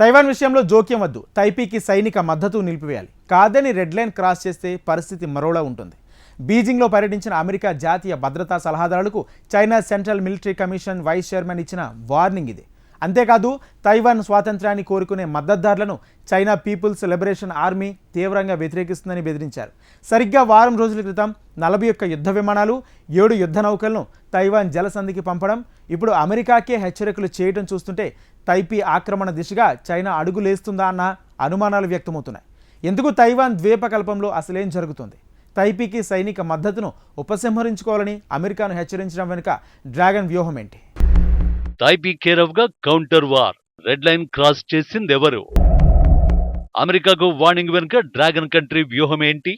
Taiwan విషయంలో జోక్యం వద్దు. తైపీకి సైనిక మద్దతు నిలిపివేయాలి. కాదని రెడ్ లైన్ క్రాస్ చేస్తే పరిస్థితి మరోలా ఉంటుంది. బీజింగ్లో పర్యటించిన అమెరికా జాతీయ భద్రతా సలహాదారులకు China Central Military Commission vice chairman ఇచ్చిన వార్నింగ్ ఇది. అంతేకాదు తైవాన్ స్వాతంత్ర్యాన్ని కోరుకునే మద్దతుదారులను చైనా పీపుల్స్ లిబరేషన్ ఆర్మీ తీవ్రంగా వ్యతిరేకిస్తుందని బెదిరించారు. సరిగ్గా వారం రోజుల క్రితం నలభై ఒక్క యుద్ధ విమానాలు ఏడు యుద్ధ నౌకలను తైవాన్ జలసంధికి పంపడం ఇప్పుడు అమెరికాకే హెచ్చరికలు చేయడం చూస్తుంటే తైపీ ఆక్రమణ దిశగా చైనా అడుగులేస్తుందా అన్న అనుమానాలు వ్యక్తమవుతున్నాయి. ఎందుకు తైవాన్ ద్వీపకల్పంలో అసలేం జరుగుతుంది? తైపీకి సైనిక మద్దతును ఉపసంహరించుకోవాలని అమెరికాను హెచ్చరించడం వెనుక డ్రాగన్ వ్యూహం ఏంటి? Taipei కేరవ్గా counter war. Red line cross చేసిందెవరు? అమెరికాకు వార్నింగ్ వెనుక డ్రాగన్ కంట్రీ వ్యూహం ఏంటి?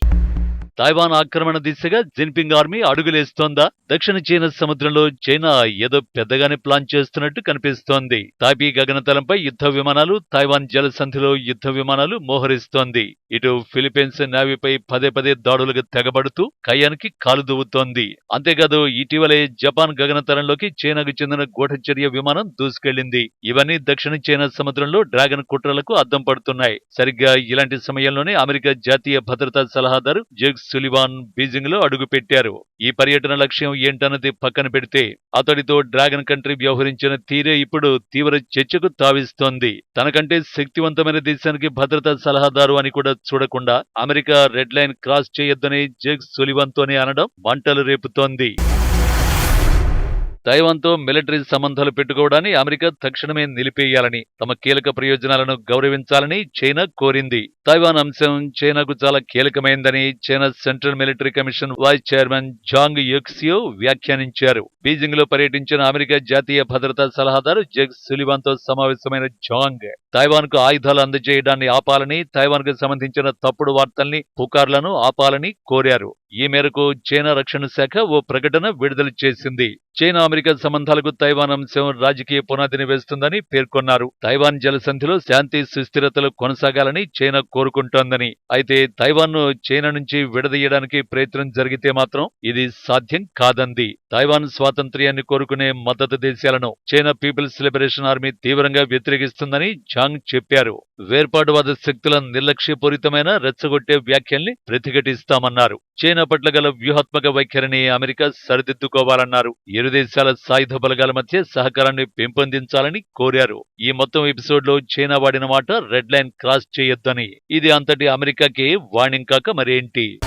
తైవాన్ ఆక్రమణ దిశగా జిన్పింగ్ ఆర్మీ అడుగులేస్తోందా? దక్షిణ చైనా సముద్రంలో చైనా ఏదో పెద్దగానే ప్లాన్ చేస్తున్నట్టు కనిపిస్తోంది. తాపీ గగనతలంపై యుద్ధ విమానాలు తైవాన్ జలసంధిలో యుద్ధ విమానాలు మోహరిస్తోంది. ఇటు ఫిలిప్పీన్స్ నావీపై పదే పదే దాడులకు తెగబడుతూ కయానికి కాలు దువ్వుతోంది అంతేకాదు ఇటీవలే జపాన్ గగనతలంలోకి చైనాకు చెందిన గూఢచర్య విమానం దూసుకెళ్ళింది ఇవన్నీ దక్షిణ చైనా సముద్రంలో డ్రాగన్ కుట్రలకు అద్దం పడుతున్నాయి. సరిగ్గా ఇలాంటి సమయంలోనే అమెరికా జాతీయ భద్రతా సలహాదారు జేక్స్ సులివాన్ బీజింగ్లో అడుగుపెట్టారు ఈ పర్యటన లక్ష్యం ఏంటన్నది పక్కన పెడితే అతడితో డ్రాగన్ కంట్రీ వ్యవహరించిన తీరే ఇప్పుడు తీవ్ర చర్చకు తావిస్తోంది. తనకంటే శక్తివంతమైన దేశానికి భద్రతా సలహాదారు అని కూడా చూడకుండా అమెరికా రెడ్ లైన్ క్రాస్ చేయొద్దని జేక్ సులివాన్ తోనే అనడం మంటలు రేపుతోంది. తైవాన్తో మిలిటరీ సంబంధాలు పెట్టుకోవడాన్ని అమెరికా తక్షణమే నిలిపేయాలని తమ కీలక ప్రయోజనాలను గౌరవించాలని చైనా కోరింది. తైవాన్ అంశం చైనాకు చాలా కీలకమైందని China Central Military Commission vice chairman Zhang Youxia వ్యాఖ్యానించారు. బీజింగ్లో పర్యటించిన అమెరికా జాతీయ భద్రతా సలహాదారు జగ్ సులివాన్తో సమావేశమైన జాంగ్ తైవాన్కు ఆయుధాలు అందజేయడాన్ని ఆపాలని తైవాన్కు సంబంధించిన తప్పుడు వార్తల్ని పుకార్లను ఆపాలని కోరారు. ఈ మేరకు చైనా రక్షణ శాఖ ఓ ప్రకటన విడుదల చేసింది. చైనా అమెరికా సంబంధాలకు తైవాన్ అంశం రాజకీయ పునాదిని వేస్తుందని పేర్కొన్నారు. తైవాన్ జలసంధిలో శాంతి సుస్థిరతలు కొనసాగాలని చైనా కోరుకుంటోందని. అయితే తైవాన్ను చైనా నుంచి విడదీయడానికి ప్రయత్నం జరిగితే మాత్రం ఇది సాధ్యం కాదంది. తైవాన్ స్వాతంత్ర్యాన్ని కోరుకునే మద్దతు దేశాలను చైనా పీపుల్స్ లిబరేషన్ ఆర్మీ తీవ్రంగా వ్యతిరేకిస్తుందని షాంగ్ చెప్పారు. వేర్పాటువాద శక్తుల నిర్లక్ష్యపూరితమైన రెచ్చగొట్టే వ్యాఖ్యల్ని ప్రతిఘటిస్తామన్నారు. చైనా పట్ల గల వ్యూహాత్మక వైఖరిని అమెరికా సరిదిద్దుకోవాలన్నారు. ఇరు దేశాల సాయుధ బలగాల మధ్య సహకారాన్ని పెంపొందించాలని కోరారు. ఈ మొత్తం ఎపిసోడ్లో చైనా వాడిన మాట రెడ్ లైన్ క్రాస్ చేయొద్దని. ఇది అంతటి అమెరికాకే వార్నింగ్ కాక మరేంటి?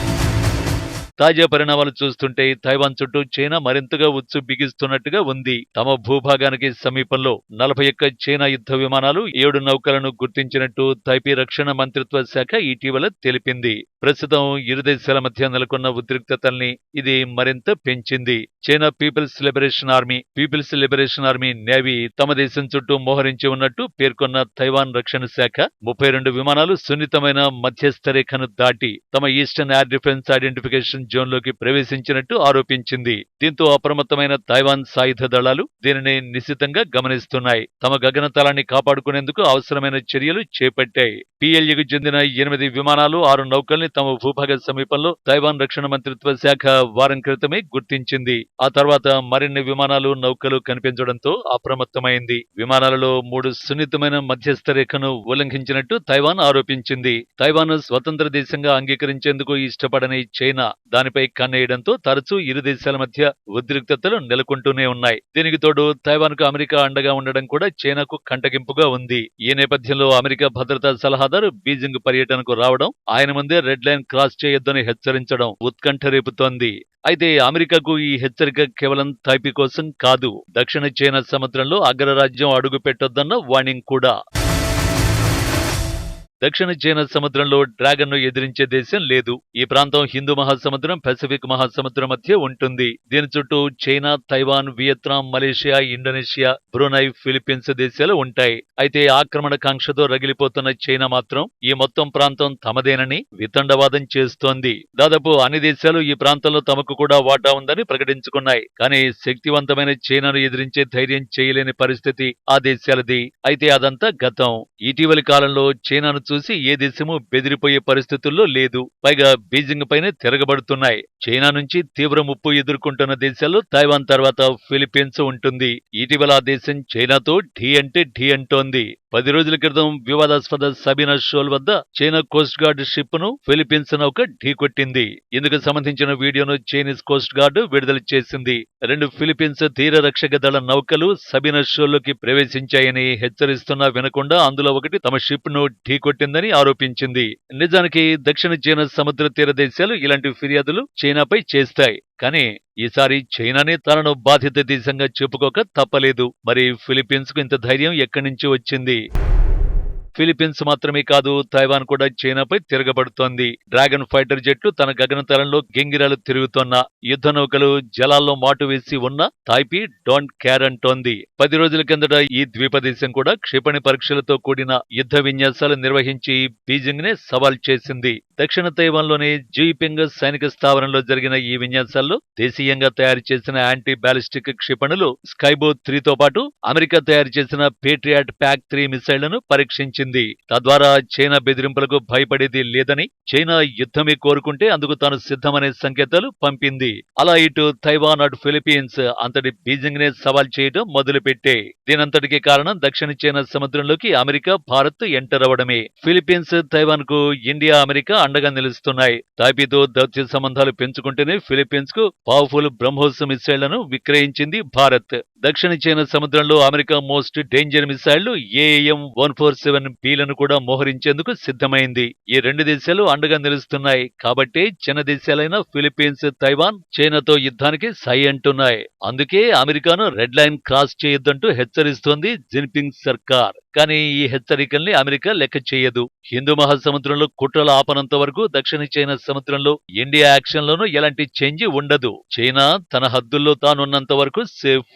తాజా పరిణామాలు చూస్తుంటే తైవాన్ చుట్టూ చైనా మరింతగా ఉచ్చు బిగిస్తున్నట్టుగా ఉంది. తమ భూభాగానికి సమీపంలో నలభై ఒక్క చైనా యుద్ధ విమానాలు ఏడు నౌకలను గుర్తించినట్టు తైపీ రక్షణ మంత్రిత్వ శాఖ ఇటీవల తెలిపింది. ప్రస్తుతం ఇరు దేశాల మధ్య నెలకొన్న ఉద్రిక్తతల్ని ఇది మరింత పెంచింది. China People's Liberation Army People's Liberation Army Navy తమ దేశం చుట్టూ మోహరించి ఉన్నట్టు పేర్కొన్న తైవాన్ రక్షణ శాఖ ముప్పై రెండు విమానాలు సున్నితమైన మధ్యస్థ రేఖను దాటి తమ ఈస్టర్న్ ఎయిర్ డిఫెన్స్ ఐడెంటిఫికేషన్ జోన్లోకి ప్రవేశించినట్టు ఆరోపించింది. దీంతో అప్రమత్తమైన తైవాన్ సాయుధ దళాలు దీనిని నిశితంగా గమనిస్తున్నాయి. తమ గగనతలాన్ని కాపాడుకునేందుకు అవసరమైన చర్యలు చేపట్టాయి. పిఎల్ఏకు చెందిన ఎనిమిది విమానాలు ఆరు నౌకల్ని తమ భూభాగ సమీపంలో తైవాన్ రక్షణ మంత్రిత్వ శాఖ వారం క్రితమే గుర్తించింది. ఆ తర్వాత మరిన్ని విమానాలు నౌకలు కనిపించడంతో అప్రమత్తమైంది. విమానాలలో మూడు సున్నితమైన మధ్యస్థ రేఖను ఉల్లంఘించినట్టు తైవాన్ ఆరోపించింది. తైవాన్ స్వతంత్ర దేశంగా అంగీకరించేందుకు ఇష్టపడని చైనా దానిపై కన్నేయడంతో తరచూ ఇరు దేశాల మధ్య ఉద్రిక్తతలు నెలకొంటూనే ఉన్నాయి. దీనికి తోడు తైవాన్కు అమెరికా అండగా ఉండడం కూడా చైనాకు కంటగింపుగా ఉంది. ఈ నేపథ్యంలో అమెరికా భద్రతా సలహాదారు బీజింగ్ పర్యటనకు రావడం ఆయన ముందే రెడ్ లైన్ క్రాస్ చేయొద్దని హెచ్చరించడం ఉత్కంఠ రేపుతోంది. అయితే అమెరికాకు ఈ హెచ్చరిక కేవలం తైపీ కోసం కాదు. దక్షిణ చైనా సముద్రంలో అగ్రరాజ్యం అడుగు పెట్టొద్దన్న వార్నింగ్ కూడా. దక్షిణ చైనా సముద్రంలో డ్రాగన్ను ఎదిరించే దేశం లేదు. ఈ ప్రాంతం హిందూ మహాసముద్రం పసిఫిక్ మహాసముద్రం మధ్య ఉంటుంది. దీని చుట్టూ China Taiwan Vietnam Malaysia Indonesia Brunei Philippines దేశాలు ఉంటాయి. అయితే ఆక్రమణ కాంక్షతో రగిలిపోతున్న చైనా మాత్రం ఈ మొత్తం ప్రాంతం తమదేనని వితండవాదం చేస్తోంది. దాదాపు అన్ని దేశాలు ఈ ప్రాంతంలో తమకు కూడా వాటా ఉందని ప్రకటించుకున్నాయి. కానీ శక్తివంతమైన చైనాను ఎదిరించే ధైర్యం చేయలేని పరిస్థితి ఆ దేశాలది. అయితే అదంతా గతం. ఇటీవలి కాలంలో చైనాను చూసి ఏ దేశమూ బెదిరిపోయే పరిస్థితుల్లో లేదు. పైగా బీజింగ్ పైనే తిరగబడుతున్నాయి. చైనా నుంచి తీవ్ర ముప్పు ఎదుర్కొంటున్న దేశాల్లో తైవాన్ తర్వాత ఫిలిప్పీన్స్ ఉంటుంది. ఇటీవల ఆ దేశం చైనాతో ఢీ అంటే ఢీ అంటోంది. పది రోజుల క్రితం వివాదాస్పద సబీనా షోల్ వద్ద చైనా కోస్ట్ గార్డ్ షిప్ను ఫిలిప్పీన్స్ నౌక ఢీకొట్టింది ఇందుకు సంబంధించిన వీడియోను చైనీస్ కోస్ట్ గార్డ్ విడుదల చేసింది. రెండు ఫిలిపీన్స్ తీర రక్షక దళ నౌకలు సబీనా షోల్లోకి ప్రవేశించాయని హెచ్చరిస్తున్నా వినకుండా అందులో ఒకటి తమ షిప్ను ఢీకొట్టిందని ఆరోపించింది. నిజానికి దక్షిణ చైనా సముద్ర తీర దేశాలు ఇలాంటి ఫిర్యాదులు చైనాపై చేస్తాయి. కానీ ఈసారి చైనానే తనను బాధిత దేశంగా చెప్పుకోక తప్పలేదు. మరి ఫిలిప్పీన్స్కు ఇంత ధైర్యం ఎక్కడి నుంచి వచ్చింది? ఫిలిప్పీన్స్ మాత్రమే కాదు తైవాన్ కూడా చైనాపై తిరగబడుతోంది. డ్రాగన్ ఫైటర్ జెట్లు తన గగనతలంలో గింగిరాలు తిరుగుతున్న యుద్ధ నౌకలు జలాల్లో మాటు వేసి ఉన్న తాయిపీ డోంట్ కేర్ అంటోంది. పది రోజుల కిందట ఈ ద్వీపదేశం కూడా క్షిపణి పరీక్షలతో కూడిన యుద్ధ విన్యాసాలు నిర్వహించి బీజింగ్ నే సవాల్ చేసింది. దక్షిణ తైవాన్లోని జీపింగ్ సైనిక స్థావరంలో జరిగిన ఈ విన్యాసాల్లో దేశీయంగా తయారు చేసిన యాంటీ బ్యాలిస్టిక్ క్షిపణులు స్కైబో త్రీతో పాటు అమెరికా తయారు చేసిన పేట్రియాట్ ప్యాక్ త్రీ మిసైళ్ళను పరీక్షించింది తద్వారా చైనా బెదిరింపులకు భయపడేది లేదని చైనా యుద్ధమే కోరుకుంటే అందుకు తాను సిద్ధమనే సంకేతాలు పంపింది. అలా ఇటు తైవాన్ అటు ఫిలిప్పీన్స్ అంతటి బీజింగ్ నే సవాల్ చేయడం మొదలుపెట్టే. దీనంతటికి కారణం దక్షిణ చైనా సముద్రంలోకి అమెరికా భారత్ ఎంటర్ అవడమే ఫిలిప్పీన్స్ తైవాన్కు ఇండియా అమెరికా అండగా నిలుస్తున్నాయి. తాపీతో దౌత్య సంబంధాలు పెంచుకుంటేనే ఫిలిప్పీన్స్కు పవర్ఫుల్ బ్రహ్మోస్ మిసైళ్ళను విక్రయించింది భారత్. దక్షిణ చైనా సముద్రంలో అమెరికా మోస్ట్ డేంజర్ మిసైళ్ళు ఏఎం వన్ ఫోర్ సెవెన్ బీలను కూడా మోహరించేందుకు సిద్ధమైంది. ఈ రెండు దేశాలు అండగా నిలుస్తున్నాయి. కాబట్టి చిన్న దేశాలైన ఫిలిప్పీన్స్ తైవాన్ చైనాతో యుద్ధానికి సై అంటున్నాయి. అందుకే అమెరికాను రెడ్ లైన్ క్రాస్ చేయొద్దంటూ హెచ్చరిస్తోంది జిన్పింగ్ సర్కార్. కానీ ఈ హెచ్చరికల్ని అమెరికా లెక్క చేయదు. హిందూ మహాసముద్రంలో కుట్రల ఆపనంత వరకు దక్షిణ చైనా సముద్రంలో ఇండియా యాక్షన్ లోనూ ఎలాంటి చేంజ్ ఉండదు. చైనా తన హద్దుల్లో తానున్నంత వరకు సేఫ్